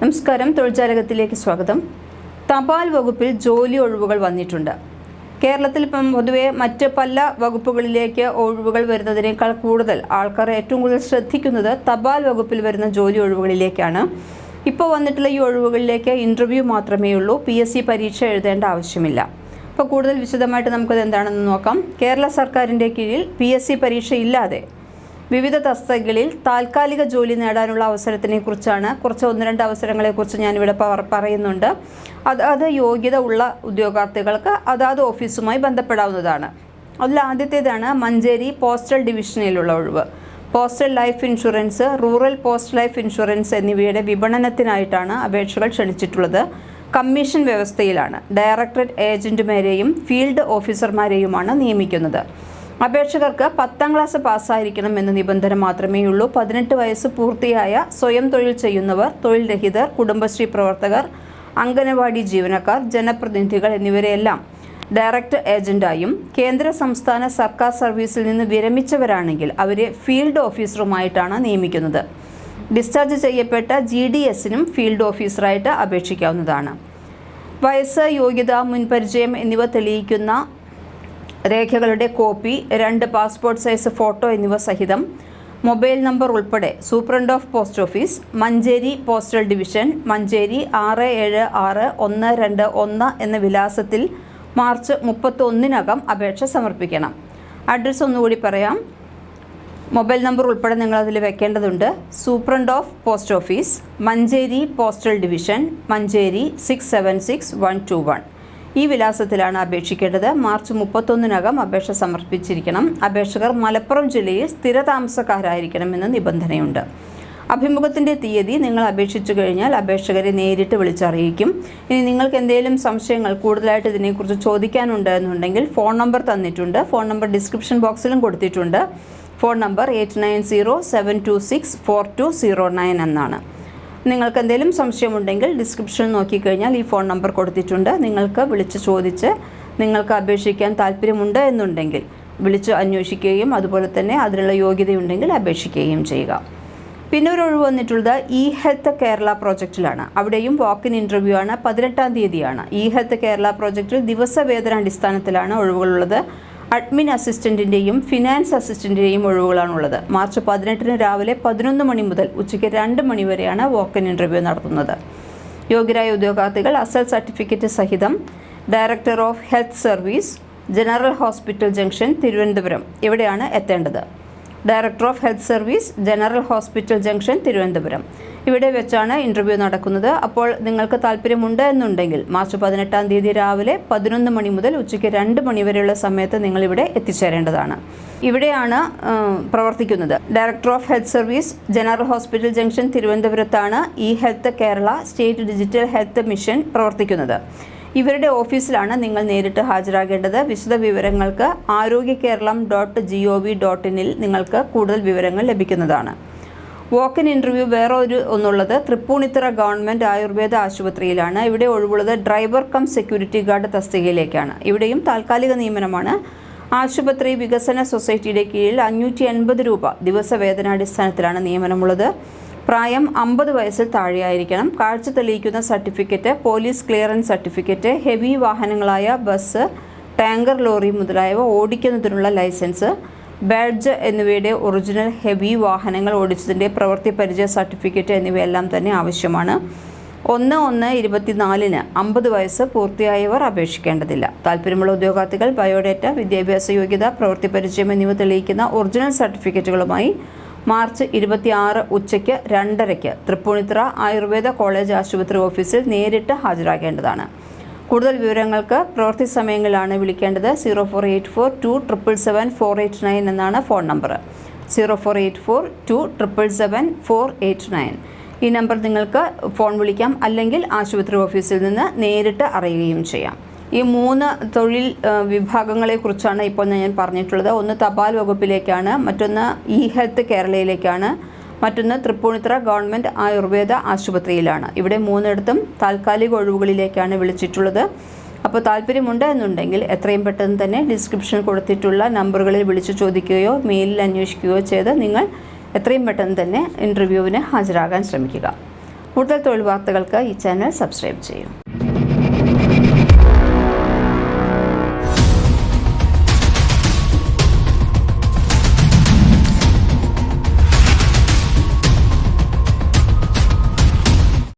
നമസ്കാരം. തൊഴിൽജാലകത്തിലേക്ക് സ്വാഗതം. തപാൽ വകുപ്പിൽ ജോലി ഒഴിവുകൾ വന്നിട്ടുണ്ട്. കേരളത്തിൽ ഇപ്പം പൊതുവെ മറ്റ് പല വകുപ്പുകളിലേക്ക് ഒഴിവുകൾ വരുന്നതിനേക്കാൾ കൂടുതൽ ആൾക്കാർ ഏറ്റവും കൂടുതൽ ശ്രദ്ധിക്കുന്നത് തപാൽ വകുപ്പിൽ വരുന്ന ജോലി ഒഴിവുകളിലേക്കാണ്. ഇപ്പോൾ വന്നിട്ടുള്ള ഈ ഒഴിവുകളിലേക്ക് ഇന്റർവ്യൂ മാത്രമേ ഉള്ളൂ. പി എസ് സി പരീക്ഷ എഴുതേണ്ട ആവശ്യമില്ല. അപ്പോൾ കൂടുതൽ വിശദമായിട്ട് നമുക്കത് എന്താണെന്ന് നോക്കാം. കേരള സർക്കാരിന്റെ കീഴിൽ പി എസ് സി പരീക്ഷ ഇല്ലാതെ വിവിധ തസ്തികകളിൽ താൽക്കാലിക ജോലി നേടാനുള്ള അവസരത്തിനെ കുറിച്ചാണ് കുറച്ച് ഒന്ന് രണ്ട് അവസരങ്ങളെക്കുറിച്ച് ഞാനിവിടെ പറയുന്നുണ്ട്. അത് അത് യോഗ്യത ഉള്ള ഉദ്യോഗാർത്ഥികൾക്ക് അതാത് ഓഫീസുമായി ബന്ധപ്പെടാവുന്നതാണ്. അതിൽ ആദ്യത്തേതാണ് മഞ്ചേരി പോസ്റ്റൽ ഡിവിഷനിലുള്ള ഒഴിവ്. Postal life insurance rural post life insurance എന്നിവയുടെ വിപണനത്തിനായിട്ടാണ് അപേക്ഷകൾ ക്ഷണിച്ചിട്ടുള്ളത്. കമ്മീഷൻ വ്യവസ്ഥയിലാണ്. ഡയറക്ടറേറ്റ് ഏജന്റുമാരെയും ഫീൽഡ് ഓഫീസർമാരെയുമാണ് നിയമിക്കുന്നത്. അപേക്ഷകർക്ക് പത്താം ക്ലാസ് പാസ്സായിരിക്കണം എന്ന നിബന്ധന മാത്രമേ ഉള്ളൂ പതിനെട്ട് വയസ്സ് പൂർത്തിയായ സ്വയം തൊഴിൽ ചെയ്യുന്നവർ തൊഴിൽ രഹിതർ കുടുംബശ്രീ പ്രവർത്തകർ അംഗനവാടി ജീവനക്കാർ ജനപ്രതിനിധികൾ എന്നിവരെല്ലാം ഡയറക്ടർ ഏജന്റായും കേന്ദ്ര സംസ്ഥാന സർക്കാർ സർവീസിൽ നിന്ന് വിരമിച്ചവരാണെങ്കിൽ അവരെ ഫീൽഡ് ഓഫീസറുമായിട്ടാണ് നിയമിക്കുന്നത്. ഡിസ്ചാർജ് ചെയ്യപ്പെട്ട ജി ഡി എസിനും ഫീൽഡ് ഓഫീസറായിട്ട് അപേക്ഷിക്കാവുന്നതാണ്. വയസ്സ് യോഗ്യത മുൻപരിചയം എന്നിവ തെളിയിക്കുന്ന രേഖകളുടെ കോപ്പി രണ്ട് പാസ്പോർട്ട് സൈസ് ഫോട്ടോ എന്നിവ സഹിതം മൊബൈൽ നമ്പർ ഉൾപ്പെടെ superintendent of post office Manjeri postal division Manjeri ആറ് ഏഴ് ആറ് ഒന്ന് രണ്ട് ഒന്ന് എന്ന വിലാസത്തിൽ മാർച്ച് മുപ്പത്തൊന്നിനകം അപേക്ഷ സമർപ്പിക്കണം. അഡ്രസ്സ് ഒന്നുകൂടി പറയാം. മൊബൈൽ നമ്പർ ഉൾപ്പെടെ നിങ്ങൾ അതിൽ വെക്കേണ്ടതുണ്ട്. Superintendent of post office Manjeri postal division Manjeri six seven six one two one ഈ വിലാസത്തിലാണ് അപേക്ഷിക്കേണ്ടത്. മാർച്ച് മുപ്പത്തൊന്നിനകം അപേക്ഷ സമർപ്പിച്ചിരിക്കണം. അപേക്ഷകർ മലപ്പുറം ജില്ലയിൽ സ്ഥിരതാമസക്കാരായിരിക്കണമെന്ന് നിബന്ധനയുണ്ട്. അഭിമുഖത്തിന്റെ തീയതി നിങ്ങൾ അപേക്ഷിച്ചു കഴിഞ്ഞാൽ അപേക്ഷകരെ നേരിട്ട് വിളിച്ചറിയിക്കും. ഇനി നിങ്ങൾക്ക് എന്തെങ്കിലും സംശയങ്ങൾ കൂടുതലായിട്ട് ഇതിനെക്കുറിച്ച് ചോദിക്കാനുണ്ട് എന്നുണ്ടെങ്കിൽ ഫോൺ നമ്പർ തന്നിട്ടുണ്ട്. ഫോൺ നമ്പർ ഡിസ്ക്രിപ്ഷൻ ബോക്സിലും കൊടുത്തിട്ടുണ്ട്. Phone number eight nine zero seven two six four two zero nine എന്നാണ്. നിങ്ങൾക്ക് എന്തെങ്കിലും സംശയമുണ്ടെങ്കിൽ ഡിസ്ക്രിപ്ഷനിൽ നോക്കിക്കഴിഞ്ഞാൽ ഈ ഫോൺ നമ്പർ കൊടുത്തിട്ടുണ്ട്. നിങ്ങൾക്ക് വിളിച്ച് ചോദിച്ച് നിങ്ങൾക്ക് അപേക്ഷിക്കാൻ താല്പര്യമുണ്ട് എന്നുണ്ടെങ്കിൽ വിളിച്ച് അന്വേഷിക്കുകയും അതുപോലെ തന്നെ അതിനുള്ള യോഗ്യതയുണ്ടെങ്കിൽ അപേക്ഷിക്കുകയും ചെയ്യുക. പിന്നെ ഒരു ഒഴിവ് വന്നിട്ടുള്ളത് ഇ ഹെൽത്ത് കേരള പ്രോജക്റ്റിലാണ് അവിടെയും വാക്ക് ഇൻ ഇന്റർവ്യൂ ആണ്. പതിനെട്ടാം തീയതിയാണ്. ഇ ഹെൽത്ത് കേരള പ്രോജക്റ്റിൽ ദിവസവേതന അടിസ്ഥാനത്തിലാണ് ഒഴിവുകളുള്ളത്. അഡ്മിൻ അസിസ്റ്റന്റിന്റെയും ഫിനാൻസ് അസിസ്റ്റന്റിന്റെയും ഒഴിവുകളാണുള്ളത്. മാർച്ച് പതിനെട്ടിന് രാവിലെ പതിനൊന്ന് മണി മുതൽ ഉച്ചയ്ക്ക് രണ്ട് മണി വരെയാണ് വോക്കൻ ഇന്റർവ്യൂ നടത്തുന്നത്. യോഗ്യരായ ഉദ്യോഗാർത്ഥികൾ അസൽ സർട്ടിഫിക്കറ്റ് സഹിതം director of health service general hospital junction Thiruvananthapuram ഇവിടെയാണ് എത്തേണ്ടത്. Director of health service general hospital junction Thiruvananthapuram. ഇവിടെ വെച്ചാണ് ഇന്റർവ്യൂ നടക്കുന്നത്. അപ്പോൾ നിങ്ങൾക്ക് താല്പര്യമുണ്ട് എന്നുണ്ടെങ്കിൽ മാർച്ച് പതിനെട്ടാം തീയതി രാവിലെ പതിനൊന്ന് മണി മുതൽ ഉച്ചയ്ക്ക് രണ്ട് മണി വരെയുള്ള സമയത്ത് നിങ്ങളിവിടെ എത്തിച്ചേരേണ്ടതാണ്. ഇവിടെയാണ് പ്രവർത്തിക്കുന്നത്. Director of health service general hospital junction തിരുവനന്തപുരത്താണ് e health Kerala state digital health mission പ്രവർത്തിക്കുന്നത്. ഇവരുടെ ഓഫീസിലാണ് നിങ്ങൾ നേരിട്ട് ഹാജരാകേണ്ടത്. വിശദ വിവരങ്ങൾക്ക് Arogya Keralam dot G O V dot ഇനിൽ നിങ്ങൾക്ക് കൂടുതൽ വിവരങ്ങൾ ലഭിക്കുന്നതാണ്. വോക്കിൻ ഇന്റർവ്യൂ വേറെ ഒരു ഒന്നുള്ളത് തൃപ്പൂണിത്തുറ ഗവൺമെന്റ് ആയുർവേദ ആശുപത്രിയിലാണ്. ഇവിടെ ഒഴിവുള്ളത് ഡ്രൈവർ കം സെക്യൂരിറ്റി ഗാർഡ് തസ്തികയിലേക്കാണ്. ഇവിടെയും താൽക്കാലിക നിയമനമാണ്. ആശുപത്രി വികസന സൊസൈറ്റിയുടെ കീഴിൽ അഞ്ഞൂറ്റി എൺപത് രൂപ ദിവസവേതനാടിസ്ഥാനത്തിലാണ് നിയമനമുള്ളത്. പ്രായം അമ്പത് വയസ്സിൽ താഴെയായിരിക്കണം. കാഴ്ച തെളിയിക്കുന്ന certificate police clearance certificate heavy വാഹനങ്ങളായ bus tanker lorry മുതലായവ ഓടിക്കുന്നതിനുള്ള ലൈസൻസ് ബാഡ്ജ് എന്നിവയുടെ ഒറിജിനൽ ഹെവി വാഹനങ്ങൾ ഓടിച്ചതിന്റെ പ്രവൃത്തി പരിചയ സർട്ടിഫിക്കറ്റ് എന്നിവയെല്ലാം തന്നെ ആവശ്യമാണ്. ഒന്ന് ഒന്ന് ഇരുപത്തിനാലിന് അമ്പത് വയസ്സ് പൂർത്തിയായവർ അപേക്ഷിക്കേണ്ടതില്ല. താല്പര്യമുള്ള ഉദ്യോഗാർത്ഥികൾ ബയോഡേറ്റ വിദ്യാഭ്യാസ യോഗ്യത പ്രവൃത്തി പരിചയം എന്നിവ തെളിയിക്കുന്ന ഒറിജിനൽ സർട്ടിഫിക്കറ്റുകളുമായി മാർച്ച് ഇരുപത്തിയാറ് ഉച്ചയ്ക്ക് രണ്ടരയ്ക്ക് തൃപ്പൂണിത്തുറ ആയുർവേദ കോളേജ് ആശുപത്രി ഓഫീസിൽ നേരിട്ട് ഹാജരാകേണ്ടതാണ്. കൂടുതൽ വിവരങ്ങൾക്ക് പ്രവൃത്തി സമയങ്ങളിലാണ് വിളിക്കേണ്ടത് zero four eight four two triple seven four eight nine എന്നാണ് phone number. Zero four eight four two triple seven four eight nine ഈ നമ്പർ നിങ്ങൾക്ക് ഫോൺ വിളിക്കാം അല്ലെങ്കിൽ ആശുപത്രി ഓഫീസിൽ നിന്ന് നേരിട്ട് അറിയുകയും ചെയ്യാം. ഈ മൂന്ന് തൊഴിൽ വിഭാഗങ്ങളെക്കുറിച്ചാണ് ഇപ്പോൾ ഞാൻ പറഞ്ഞിട്ടുള്ളത്. ഒന്ന് തപാൽ വകുപ്പിലേക്കാണ് മറ്റൊന്ന് ഇ ഹെൽത്ത് കേരളയിലേക്കാണ്. മറ്റൊന്ന് തൃപ്പൂണിത്തുറ ഗവൺമെന്റ് ആയുർവേദ ആശുപത്രിയിലാണ്. ഇവിടെ മൂന്നിടത്തും താൽക്കാലിക ഒഴിവുകളിലേക്കാണ് വിളിച്ചിട്ടുള്ളത്. അപ്പോൾ താല്പര്യമുണ്ട് എന്നുണ്ടെങ്കിൽ എത്രയും പെട്ടെന്ന് തന്നെ ഡിസ്ക്രിപ്ഷൻ കൊടുത്തിട്ടുള്ള നമ്പറുകളിൽ വിളിച്ചു ചോദിക്കുകയോ മെയിലിൽ അന്വേഷിക്കുകയോ ചെയ്ത് നിങ്ങൾ എത്രയും പെട്ടെന്ന് തന്നെ ഇന്റർവ്യൂവിന് ഹാജരാകാൻ ശ്രമിക്കുക. കൂടുതൽ തൊഴിൽ വാർത്തകൾക്ക് ഈ ചാനൽ സബ്സ്ക്രൈബ് ചെയ്യും.